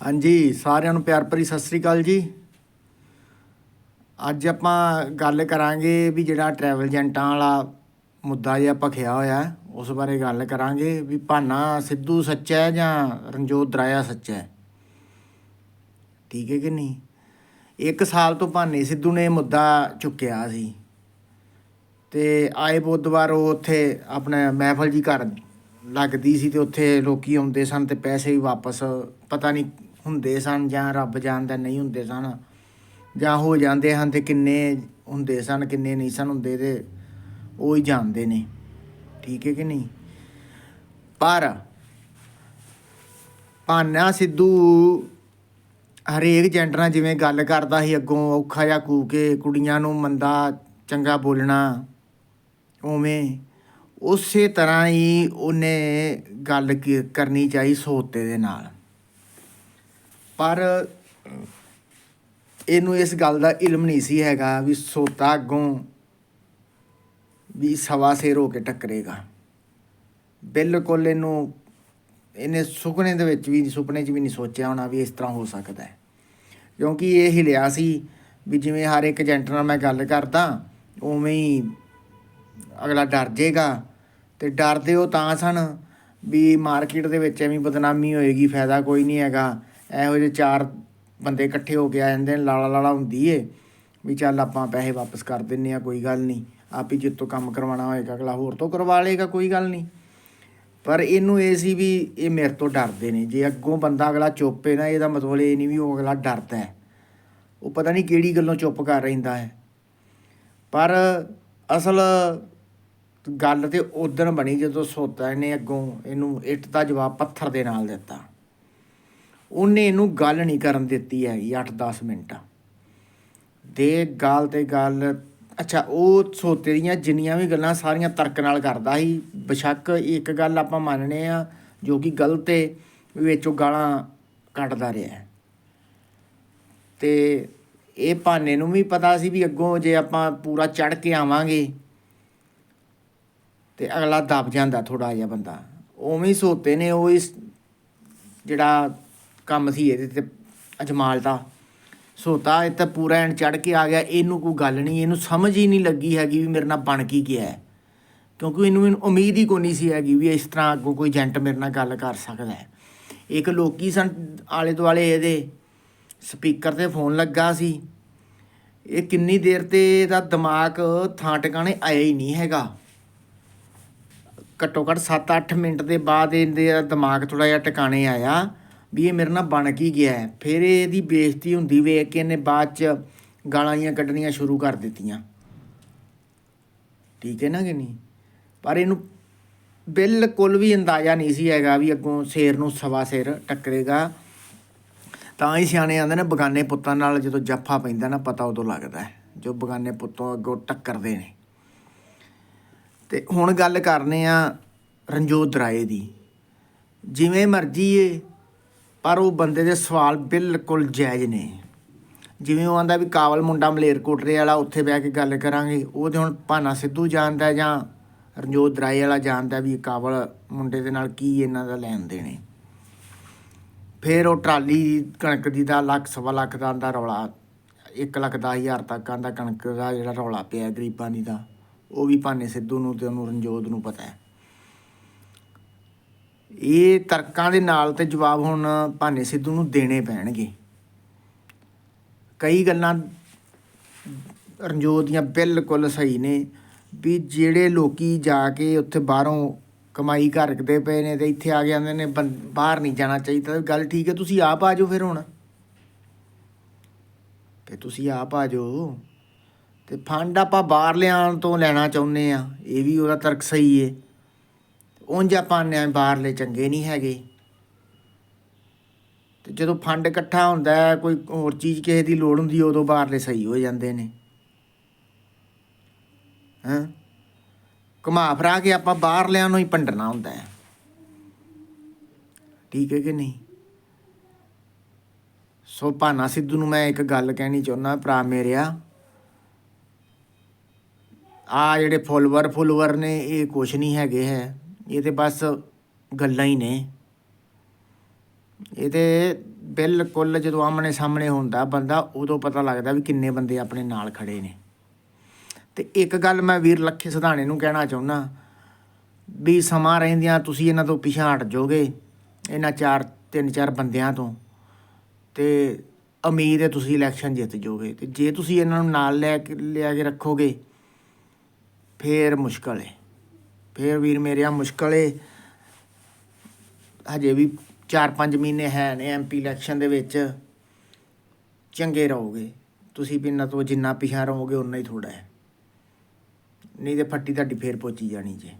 ਹਾਂਜੀ, ਸਾਰਿਆਂ ਨੂੰ ਪਿਆਰ ਭਰੀ ਸਤਿ ਸ੍ਰੀ ਅਕਾਲ ਜੀ। ਅੱਜ ਆਪਾਂ ਗੱਲ ਕਰਾਂਗੇ ਵੀ ਜਿਹੜਾ ਟਰੈਵਲ ਏਜੰਟਾਂ ਵਾਲਾ ਮੁੱਦਾ ਜਿਹਾ ਭਖਿਆ ਹੋਇਆ, ਉਸ ਬਾਰੇ ਗੱਲ ਕਰਾਂਗੇ ਵੀ ਭਾਨਾ ਸਿੱਧੂ ਸੱਚਾ ਹੈ ਜਾਂ ਰਣਜੋਤ ਦਰਾਇਆ ਸੱਚਾ ਹੈ? ਠੀਕ ਹੈ ਕਿ ਨਹੀਂ? ਇੱਕ ਸਾਲ ਤੋਂ ਭਾਨੇ ਸਿੱਧੂ ਨੇ ਮੁੱਦਾ ਚੁੱਕਿਆ ਸੀ। ਤੇ ਆਏ ਬੁੱਧਵਾਰ ਉਹ ਉੱਥੇ ਆਪਣੇ ਮਹਿਫਲ ਜੀ ਘਰ ਲੱਗਦੀ ਸੀ ਤੇ ਉੱਥੇ ਲੋਕੀ ਆਉਂਦੇ ਸਨ ਤੇ ਪੈਸੇ ਵੀ ਵਾਪਸ, ਪਤਾ ਨਹੀਂ ਹੁੰਦੇ ਸਨ ਜਾਂ ਰੱਬ ਜਾਣਦਾ ਨਹੀਂ ਹੁੰਦੇ ਸਨ ਜਾਂ ਹੋ ਜਾਂਦੇ ਹਨ ਤੇ ਕਿੰਨੇ ਹੁੰਦੇ ਸਨ, ਕਿੰਨੇ ਨਹੀਂ ਸਨ ਹੁੰਦੇ ਤੇ ਉਹ ਹੀ ਜਾਣਦੇ ਨੇ। ਠੀਕ ਹੈ ਕਿ ਨਹੀਂ? ਪਰ ਭਾਨਾ ਸਿੱਧੂ ਹਰੇਕ ਜੈਂਟ ਨਾਲ ਜਿਵੇਂ ਗੱਲ ਕਰਦਾ ਸੀ, ਅੱਗੋਂ ਔਖਾ ਜਿਹਾ ਕੂ ਕੇ ਕੁੜੀਆਂ ਨੂੰ ਮੰਦਾ ਚੰਗਾ ਬੋਲਣਾ, ਉਵੇਂ ਉਸੇ ਤਰ੍ਹਾਂ ਹੀ ਉਹਨੇ ਗੱਲ ਕੀ- ਕਰਨੀ ਚਾਹੀ ਸੋਤੇ ਦੇ ਨਾਲ। ਪਰ ਇਹਨੂੰ ਇਸ ਗੱਲ ਦਾ ਇਲਮ ਨਹੀਂ ਸੀ ਹੈਗਾ ਵੀ ਸੋਤਾ ਅੱਗੋਂ ਵੀ ਸਵਾ ਸਿਰ ਹੋ ਕੇ ਟੱਕਰੇਗਾ। ਬਿਲਕੁਲ ਇਹਨੂੰ, ਇਹਨੇ ਸੁਪਨੇ ਦੇ ਵਿੱਚ ਵੀ, ਸੁਪਨੇ 'ਚ ਵੀ ਨਹੀਂ ਸੋਚਿਆ ਹੋਣਾ ਵੀ ਇਸ ਤਰ੍ਹਾਂ ਹੋ ਸਕਦਾ ਹੈ। ਕਿਉਂਕਿ ਇਹ ਹਿਲਿਆ ਸੀ ਵੀ ਜਿਵੇਂ ਹਰ ਇੱਕ ਏਜੰਟ ਨਾਲ ਮੈਂ ਗੱਲ ਕਰਦਾ, ਉਵੇਂ ਹੀ ਅਗਲਾ ਡਰ ਜਾਏਗਾ ਤੇ ਡਰਦੇ ਉਹ ਤਾਂ ਸਨ ਵੀ ਮਾਰਕੀਟ ਦੇ ਵਿੱਚ ਐਵੇਂ ਬਦਨਾਮੀ ਹੋਏਗੀ, ਫਾਇਦਾ ਕੋਈ ਨਹੀਂ ਹੈਗਾ। ਇਹੋ ਜਿਹੇ ਚਾਰ ਬੰਦੇ ਇਕੱਠੇ ਹੋ ਕੇ ਆ ਜਾਂਦੇ ਨੇ, ਲਾਲਾ ਲਾਲਾ ਹੁੰਦੀ ਏ, ਵੀ ਚੱਲ ਆਪਾਂ ਪੈਸੇ ਵਾਪਸ ਕਰ ਦਿੰਨੇ ਆ, ਕੋਈ ਗੱਲ ਨਹੀਂ ਆਪ ਹੀ ਜਿੱਤੋਂ ਕੰਮ ਕਰਵਾਉਣਾ ਹੋਏਗਾ, ਅਗਲਾ ਹੋਰ ਤੋਂ ਕਰਵਾ ਲਏਗਾ, ਕੋਈ ਗੱਲ ਨਹੀਂ ਪਰ ਇਹਨੂੰ ਇਹ ਸੀ ਵੀ ਇਹ ਮੇਰੇ ਤੋਂ ਡਰਦੇ ਨੇ। ਜੇ ਅੱਗੋਂ ਬੰਦਾ ਅਗਲਾ ਚੁੱਪ ਹੈ ਨਾ, ਇਹਦਾ ਮਤਲਬ ਇਹ ਨਹੀਂ ਵੀ ਉਹ ਅਗਲਾ ਡਰਦਾ ਹੈ। ਉਹ ਪਤਾ ਨਹੀਂ ਕਿਹੜੀ ਗੱਲੋਂ ਚੁੱਪ ਕਰ ਰਹਿੰਦਾ ਹੈ। ਪਰ ਅਸਲ ਗੱਲ ਤੇ ਉਦੋਂ ਬਣੀ ਜਦੋਂ ਸੋਤਾ ਇਹਨੇ ਅੱਗੋਂ ਇਹਨੂੰ ਇੱਟ ਦਾ ਜਵਾਬ ਪੱਥਰ ਦੇ ਨਾਲ ਦਿੱਤਾ। ਉਹਨੇ ਇਹਨੂੰ ਗੱਲ ਨਹੀਂ ਕਰਨ ਦਿੱਤੀ ਹੈਗੀ 8-10 ਮਿੰਟ। ਦੇ ਗੱਲ ਤੇ ਗੱਲ, ਅੱਛਾ, ਉਹ ਸੋਤੇ ਦੀਆਂ ਜਿੰਨੀਆਂ ਵੀ ਗੱਲਾਂ ਸਾਰੀਆਂ ਤਰਕ ਨਾਲ ਕਰਦਾ ਸੀ। ਬੇਸ਼ੱਕ ਇੱਕ ਗੱਲ ਆਪਾਂ ਮੰਨਨੇ ਆ ਜੋ ਕਿ ਗਲਤ ਏ ਵਿੱਚੋਂ ਗਾਲਾਂ ਕੱਢਦਾ ਰਿਹਾ। ਹੈ। ਤੇ ਇਹ ਭਾਨੇ ਨੂੰ ਵੀ ਪਤਾ ਸੀ ਵੀ ਅੱਗੋਂ ਜੇ ਆਪਾਂ ਪੂਰਾ ਚੜ ਕੇ ਆਵਾਂਗੇ, ਤੇ ਅਗਲਾ ਦਬ ਜਾਂਦਾ ਥੋੜਾ ਜਿਹਾ ਬੰਦਾ। ਉਵੇਂ ਸੋਤੇ ਨੇ, ਉਹ ਇਸ ਜਿਹੜਾ ਕੰਮ ਸੀ ਇਹਦੇ ਤੇ ਅਜਮਾਲਦਾ ਸੋਤਾ ਇਹ ਤਾਂ ਪੂਰਾ ਐਨ ਚੜ ਕੇ ਆ ਗਿਆ, ਇਹਨੂੰ ਕੋਈ ਗੱਲ ਨਹੀਂ, ਇਹਨੂੰ ਸਮਝ ਹੀ ਨਹੀਂ ਲੱਗੀ ਹੈਗੀ ਵੀ ਮੇਰੇ ਨਾਲ ਬਣ ਕੀ ਗਿਆ ਹੈ। ਕਿਉਂਕਿ ਇਹਨੂੰ ਉਮੀਦ ਹੀ ਕੋਈ ਨਹੀਂ ਸੀ ਹੈਗੀ ਵੀ ਇਸ ਤਰ੍ਹਾਂ ਅੱਗੋਂ ਕੋਈ ਏਜੰਟ ਮੇਰੇ ਨਾਲ ਗੱਲ ਕਰ ਸਕਦਾ ਹੈ। ਇੱਕ ਲੋਕੀ ਸਨ ਆਲੇ ਦੁਆਲੇ ਇਹਦੇ, ਸਪੀਕਰ ਤੇ ਫੋਨ ਲੱਗਾ ਸੀ। ਇਹ ਕਿੰਨੀ ਦੇਰ ਤੇ ਇਹਦਾ ਦਿਮਾਗ ਥਾਂ ਟਿਕਾਣੇ ਆਇਆ ਹੀ ਨਹੀਂ ਹੈਗਾ। ਘੱਟੋ ਘੱਟ 7-8 ਮਿੰਟ ਦੇ ਬਾਅਦ ਇਹਦੇ ਦਿਮਾਗ ਥੋੜਾ ਜਿਹਾ ਟਿਕਾਣੇ ਆਇਆ। ਵੀ ਇਹ ਮੇਰੇ ਨਾਲ ਬਣ ਕੀ ਗਿਆ ਹੈ। ਫਿਰ ਇਹਦੀ ਬੇਇੱਜ਼ਤੀ ਹੁੰਦੀ ਵੇਖ ਕੇ ਇਹਨੇ ਬਾਅਦ ਚ ਗਾਲਾਂ ਜੀਆਂ ਕੱਢਣੀਆਂ ਸ਼ੁਰੂ ਕਰ ਦਿੱਤੀਆਂ। ਠੀਕ ਹੈ ਨਾ ਕਿ ਨਹੀਂ? ਪਰ ਇਹਨੂੰ ਬਿਲਕੁਲ ਵੀ ਅੰਦਾਜ਼ਾ ਨਹੀਂ ਸੀ ਹੈਗਾ ਵੀ ਅੱਗੋਂ ਸ਼ੇਰ ਨੂੰ ਸਵਾ ਸਿਰ ਟੱਕਰੇਗਾ। ਤਾਂ ਹੀ ਸਿਆਣੇ ਆਂਦੇ ਨੇ ਬਗਾਨੇ ਪੁੱਤਾਂ ਨਾਲ ਜਦੋਂ ਜੱਫਾ ਪੈਂਦਾ ਨਾ ਪਤਾ ਉਦੋਂ ਲੱਗਦਾ ਹੈ, ਜੋ ਬਗਾਨੇ ਪੁੱਤੋਂ ਅੱਗੋਂ ਟੱਕਰਦੇ ਨੇ। ਤੇ ਹੁਣ ਗੱਲ ਕਰਨੇ ਆ ਰਣਜੋਤ ਰਾਏ ਦੀ। ਜਿਵੇਂ ਮਰਜ਼ੀ ਏ ਪਰ ਉਹ ਬੰਦੇ ਦੇ ਸਵਾਲ ਬਿਲਕੁਲ ਜਾਇਜ਼ ਨੇ। ਜਿਵੇਂ ਉਹ ਆਂਦਾ ਵੀ ਕਾਬਲ ਮੁੰਡਾ ਮਲੇਰਕੋਟਰੇ ਵਾਲਾ, ਉੱਥੇ ਬਹਿ ਕੇ ਗੱਲ ਕਰਾਂਗੇ। ਉਹ ਤੇ ਹੁਣ ਭਾਨਾ ਸਿੱਧੂ ਜਾਣਦਾ ਜਾਂ ਰਣਜੋਤ ਦਰਾਏ ਵਾਲਾ ਜਾਣਦਾ ਵੀ ਕਾਬਲ ਮੁੰਡੇ ਦੇ ਨਾਲ ਕੀ ਇਹਨਾਂ ਦਾ ਲੈਣ ਦੇਣੇ ਫਿਰ ਉਹ ਟਰਾਲੀ ਕਣਕ ਦੀ ਦਾ ਲੱਖ, ਸਵਾ ਲੱਖ ਦਾ ਆਂਦਾ ਰੌਲਾ। 1 ਲੱਖ ਦਸ ਹਜ਼ਾਰ ਤੱਕ ਆਂਦਾ ਕਣਕ ਦਾ ਜਿਹੜਾ ਰੌਲਾ ਪਿਆ ਗਰੀਬਾਂ ਦੀ ਦਾ। ਉਹ ਵੀ ਭਾਨੇ ਸਿੱਧੂ ਨੂੰ ਤੇ ਉਹਨੂੰ ਰਣਜੋਤ ਨੂੰ ਪਤਾ ਹੈ। ਇਹ ਤਰਕਾਂ ਦੇ ਨਾਲ ਤੇ ਜਵਾਬ ਹੁਣ ਭਾਨੇ ਸਿੱਧੂ ਨੂੰ ਦੇਣੇ ਪੈਣਗੇ। ਕਈ ਗੱਲਾਂ ਰਣਜੋਤ ਦੀਆਂ ਬਿਲਕੁਲ ਸਹੀ ਨੇ ਵੀ ਜਿਹੜੇ ਲੋਕੀ ਜਾ ਕੇ ਉੱਥੇ ਬਾਹਰੋਂ ਕਮਾਈ ਕਰਦੇ ਪਏ ਨੇ ਤੇ ਇੱਥੇ ਆ ਕੇ ਆਂਦੇ ਨੇ, ਬੰ- ਬਾਹਰ ਨਹੀਂ ਜਾਣਾ ਚਾਹੀਦਾ। ਗੱਲ ਠੀਕ ਹੈ, ਤੁਸੀਂ ਆਪ ਆ ਜਾਓ ਫਿਰ ਹੁਣ। ਤੇ ਤੁਸੀਂ ਆਪ ਆ ਜਾਓ। ਤੇ ਫੰਡ ਆਪਾਂ ਬਾਹਰ ਲਿਆਉਣ ਤੋਂ ਲੈਣਾ ਚਾਹੁੰਦੇ ਆ ਇਹ ਵੀ ਉਹਦਾ ਤਰਕ ਸਹੀ ਏ ਉਂਝ ਆਪਾਂ ਨੇ ਬਾਹਰਲੇ ਚੰਗੇ ਨਹੀਂ ਹੈਗੇ। ਤੇ ਜਦੋਂ ਫੰਡ ਇਕੱਠਾ ਹੁੰਦਾ ਹੈ, ਕੋਈ ਹੋਰ ਚੀਜ਼ ਕਿਸੇ ਦੀ ਲੋੜ ਹੁੰਦੀ, ਉਦੋਂ ਬਾਹਰਲੇ ਸਹੀ ਹੋ ਜਾਂਦੇ ਨੇ। ਹਾਂ? ਘੁਮਾ ਫਰਾ ਕੇ ਆਪਾਂ ਬਾਹਰਲਿਆਂ ਨੂੰ ਹੀ ਭੰਡਣਾ ਹੁੰਦਾ ਹੈ। ਠੀਕ ਹੈ ਕਿ ਨਹੀਂ? ਸੋ ਭਾਨਾ ਸਿੱਧੂ ਨੂੰ ਮੈਂ ਇੱਕ ਗੱਲ ਕਹਿਣੀ ਚਾਹੁੰਦਾ, ਭਰਾ ਮੇਰਿਆ। ਆ ਜਿਹੜੇ ਫੋਲੋਵਰ ਫੋਲੋਵਰ ਨੇ, ਇਹ ਕੁਛ ਨਹੀਂ ਹੈਗੇ ਹੈ। ਇਹ ਤੇ ਬਸ ਗੱਲਾਂ ਹੀ ਨੇ। ਇਹ ਤੇ ਬਿਲਕੁਲ ਜਦੋਂ ਆਮਣੇ ਸਾਹਮਣੇ ਹੁੰਦਾ ਬੰਦਾ, ਉਦੋਂ ਪਤਾ ਲੱਗਦਾ ਵੀ ਕਿੰਨੇ ਬੰਦੇ ਆਪਣੇ ਨਾਲ ਖੜੇ ਨੇ। ਤੇ ਇੱਕ ਗੱਲ ਮੈਂ ਵੀਰ ਲੱਖੇ ਸਿਧਾਣੇ ਨੂੰ ਕਹਿਣਾ ਚਾਹੁੰਦਾ ਵੀ ਸਮਾਂ ਰਹਿੰਦਿਆਂ ਤੁਸੀਂ ਇਹਨਾਂ ਤੋਂ ਪਿਛਾਂਹ ਹਟ ਜਾਓਗੇ, ਇਹਨਾਂ ਚਾਰ, ਤਿੰਨ, ਚਾਰ ਬੰਦਿਆਂ ਤੋਂ। ਤੇ ਉਮੀਦ ਹੈ ਤੁਸੀਂ ਇਲੈਕਸ਼ਨ ਜਿੱਤ ਜਾਓਗੇ। ਤੇ ਜੇ ਤੁਸੀਂ ਇਹਨਾਂ ਨੂੰ ਨਾਲ ਲੈ ਕੇ, ਲਿਆ ਕੇ ਰੱਖੋਗੇ, ਫੇਰ ਮੁਸ਼ਕਲ ਹੈ। ਫੇਰ ਵੀਰ ਮੇਰਿਆ ਮੁਸ਼ਕਲ ਹੈ ਹਜੇ ਵੀ 4-5 ਮਹੀਨੇ ਹੈ ਨੇ ਐਮਪੀ ਇਲੈਕਸ਼ਨ ਦੇ ਵਿੱਚ। ਚੰਗੇ ਰਹੋਗੇ। ਤੁਸੀਂ ਵੀ ਇਹਨਾਂ ਤੋਂ ਜਿੰਨਾ ਪਿਛਾਂ ਰਹੋਗੇ ਉਨਾ ਹੀ ਥੋੜਾ ਹੈ। ਨਹੀਂ ਤੇ ਫੱਟੀ ਤੁਹਾਡੀ ਫੇਰ ਪਹੁੰਚੀ ਜਾਣੀ ਜੇ।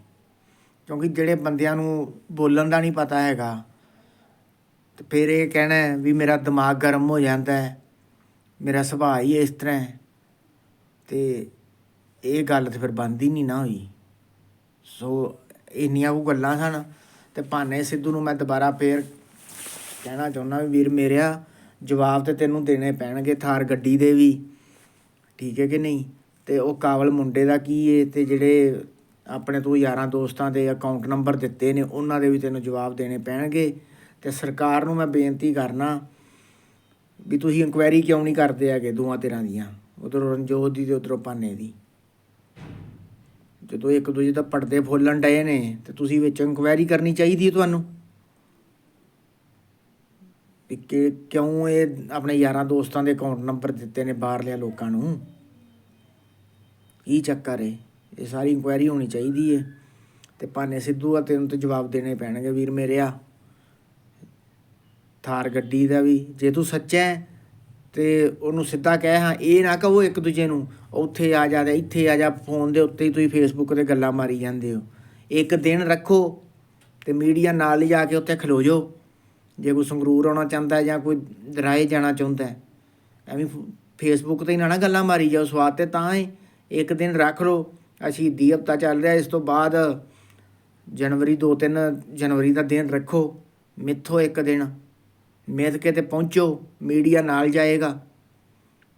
ਕਿਉਂਕਿ ਜਿਹੜੇ ਬੰਦਿਆਂ ਨੂੰ ਬੋਲਣ ਦਾ ਨਹੀਂ ਪਤਾ ਹੈਗਾ, ਤੇ ਫਿਰ ਇਹ ਕਹਿਣਾ ਵੀ ਮੇਰਾ ਦਿਮਾਗ ਗਰਮ ਹੋ ਜਾਂਦਾ ਹੈ। ਮੇਰਾ ਸੁਭਾਅ ਹੀ ਇਸ ਤਰ੍ਹਾਂ ਹੈ। ਤੇ ਇਹ ਗੱਲ ਤੇ ਫਿਰ ਬੰਦ ਹੀ ਨਹੀਂ ਨਾ ਹੋਈ। ਸੋ ਇੰਨੀਆਂ ਕੁ ਗੱਲਾਂ ਸਨ ਤੇ ਭਾਨੇ ਸਿੱਧੂ ਨੂੰ ਮੈਂ ਦੁਬਾਰਾ ਫੇਰ ਕਹਿਣਾ ਚਾਹੁੰਦਾ ਵੀ ਵੀਰ ਮੇਰਿਆ ਜਵਾਬ ਤੇ ਤੈਨੂੰ ਦੇਣੇ ਪੈਣਗੇ ਥਾਰ ਗੱਡੀ ਦੇ ਵੀ। ਠੀਕ ਹੈ ਕਿ ਨਹੀਂ? ਤੇ ਉਹ ਕਾਬਲ ਮੁੰਡੇ ਦਾ ਕੀ ਏ ਤੇ ਜਿਹੜੇ ਆਪਣੇ ਤੋਂ ਯਾਰਾਂ ਦੋਸਤਾਂ ਦੇ ਅਕਾਊਂਟ ਨੰਬਰ ਦਿੱਤੇ ਨੇ, ਉਹਨਾਂ ਦੇ ਵੀ ਤੈਨੂੰ ਜਵਾਬ ਦੇਣੇ ਪੈਣਗੇ। ਤੇ ਸਰਕਾਰ ਨੂੰ ਮੈਂ ਬੇਨਤੀ ਕਰਨਾ ਵੀ ਤੁਸੀਂ ਇਨਕੁਆਇਰੀ ਕਿਉਂ ਨਹੀਂ ਕਰਦੇ ਹੈਗੇ ਦੋਵਾਂ ਧਿਰਾਂ ਦੀਆਂ? ਉਧਰੋਂ ਰਣਜੋਤ ਦੀ ਤੇ ਉਧਰੋਂ ਪਾਨੇ ਦੀ। ਜਦੋਂ ਇੱਕ ਦੂਜੇ ਦਾ ਪਰਦੇ ਫੋਲਣ ਡਏ ਨੇ, ਤੇ ਤੁਸੀਂ ਵਿੱਚ ਇਨਕੁਆਇਰੀ ਕਰਨੀ ਚਾਹੀਦੀ ਹੈ ਤੁਹਾਨੂੰ? ਕਿ ਕਿਉਂ ਇਹ ਆਪਣੇ ਯਾਰਾਂ ਦੋਸਤਾਂ ਦੇ ਅਕਾਊਂਟ ਨੰਬਰ ਦਿੱਤੇ ਨੇ ਬਾਹਰਲੇ ਲੋਕਾਂ ਨੂੰ? ਕੀ ਚੱਕਰ ਹੈ ਇਹ ਸਾਰੀ ਇਨਕੁਆਇਰੀ ਹੋਣੀ ਚਾਹੀਦੀ ਹੈ ਤੇ ਭਾਨੇ ਸਿੱਧੂ ਆ, ਤੈਨੂੰ ਤੇ ਜਵਾਬ ਦੇਣੇ ਪੈਣਗੇ ਵੀਰ ਮੇਰਿਆ ਥਾਰ ਗੱਡੀ ਦਾ ਵੀ। ਜੇ ਤੂੰ ਸੱਚਾ ਹੈ ਤੇ ਉਹਨੂੰ ਸਿੱਧਾ ਕਹਿ ਹਾਂ, ਇਹ ਨਾ ਕਹੋ ਇੱਕ ਦੂਜੇ ਨੂੰ ਉੱਥੇ ਆ ਜਾ ਇੱਥੇ ਆ ਜਾ ਫੋਨ ਦੇ ਉੱਤੇ ਹੀ ਤੁਸੀਂ ਫੇਸਬੁੱਕ ਤੇ ਗੱਲਾਂ ਮਾਰੀ ਜਾਂਦੇ ਹੋ। ਇੱਕ ਦਿਨ ਰੱਖੋ ਤੇ ਮੀਡੀਆ ਨਾਲ ਹੀ ਜਾ ਕੇ ਉੱਥੇ ਖਲੋ ਜਾਓ। ਜੇ ਕੋਈ ਸੰਗਰੂਰ ਆਉਣਾ ਚਾਹੁੰਦਾ ਜਾਂ ਕੋਈ ਦਰਾਏ ਜਾਣਾ ਚਾਹੁੰਦਾ ਐਵੇਂ ਫੇਸਬੁੱਕ ਤੇ ਹੀ ਨਾ ਗੱਲਾਂ ਮਾਰੀ ਜਾਓ, ਸਵਾਦ ਤੇ ਤਾਂ ਹੀ ਇੱਕ ਦਿਨ ਰੱਖ ਲਓ। ਆਹ ਸ਼ਹੀਦੀ ਹਫਤਾ ਚੱਲ ਰਿਹਾ, ਇਸ ਤੋਂ ਬਾਅਦ ਜਨਵਰੀ 2-3 ਜਨਵਰੀ ਦਾ ਦਿਨ ਰੱਖੋ। ਮਿੱਥੋ ਇੱਕ ਦਿਨ, ਮਿੱਥ ਕੇ ਤੇ ਪਹੁੰਚੋ ਮੀਡੀਆ ਨਾਲ ਜਾਏਗਾ।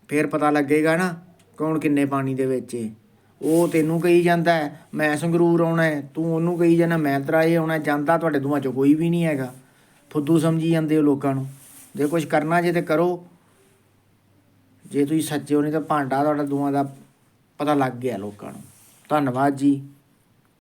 ਫਿਰ ਪਤਾ ਲੱਗੇਗਾ ਨਾ। ਕੌਣ ਕਿੰਨੇ ਪਾਣੀ ਦੇ ਵਿੱਚ ਏ? ਉਹ ਤੈਨੂੰ ਕਹੀ ਜਾਂਦਾ ਮੈਂ ਸੰਗਰੂਰ ਆਉਣਾ ਤੂੰ ਉਹਨੂੰ ਕਹੀ ਜਾਂਦਾ, ਮੈਂ ਤਰਾਏ ਆਉਣਾ ਜਾਂਦਾ ਤੁਹਾਡੇ ਦੋਵਾਂ ਚੋਂ ਕੋਈ ਵੀ ਨਹੀਂ ਹੈਗਾ। ਫੁੱਦੂ ਸਮਝੀ ਜਾਂਦੇ ਹੋ ਲੋਕਾਂ ਨੂੰ। ਜੇ ਕੁਝ ਕਰਨਾ ਜੇ ਤੇ ਕਰੋ। ਜੇ ਤੁਸੀਂ ਸੱਚੇ ਹੋ ਨਹੀਂ ਤਾਂ ਭਾਂਡਾ ਤੁਹਾਡਾ ਦੋਵਾਂ ਦਾ ਪਤਾ ਲੱਗ ਗਿਆ ਲੋਕਾਂ ਨੂੰ। ਧੰਨਵਾਦ ਜੀ।